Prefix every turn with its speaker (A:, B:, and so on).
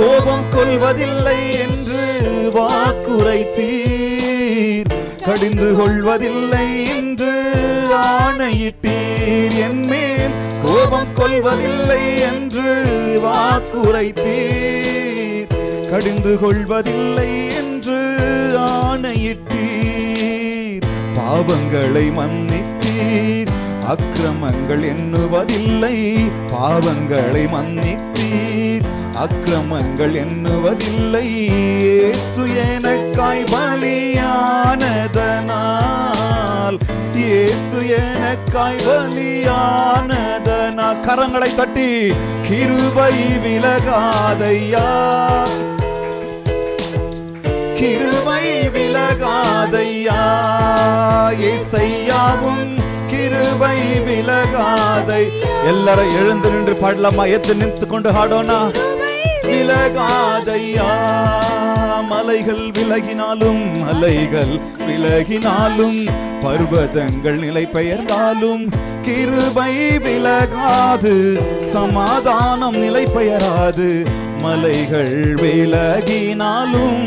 A: கோபம் கொள்வதில்லை என்று வாக்குரைத்தீர். கடிந்து கொள்வதில்லை என்று ஆணையிட்டீர். என் மேல் கோபம் கொள்வதில்லை என்று வாக்குரைத்தீர். கடிந்து கொள்வதில்லை என்று ஆணையிட்டீர். பாவங்களை மன்னித்தீர் அக்கிரமங்கள் எண்ணுவதில்லை. பாவங்களை மன்னித்தீர் அக்கிரமங்கள் எண்ணுவதில்லை. இயேசு எனக்காய் பலியானதனால். இயேசு எனக்காய் பலியானதனா கரங்களை தட்டி கிருபை விலகாதையா? கிருபை விலகாதையா? இசையாவும் விலகாதை எல்லாரும் எழுந்து நின்று பாடலாமா? எத்து நின்று கொண்டு ஆடோனா விலகாதையா? மலைகள் விலகினாலும் மலைகள் விலகினாலும் பர்வதங்கள் நிலை பெயர்ந்தாலும் கிருபை விலகாது சமாதானம் நிலை பெயராது மலைகள் விலகினாலும்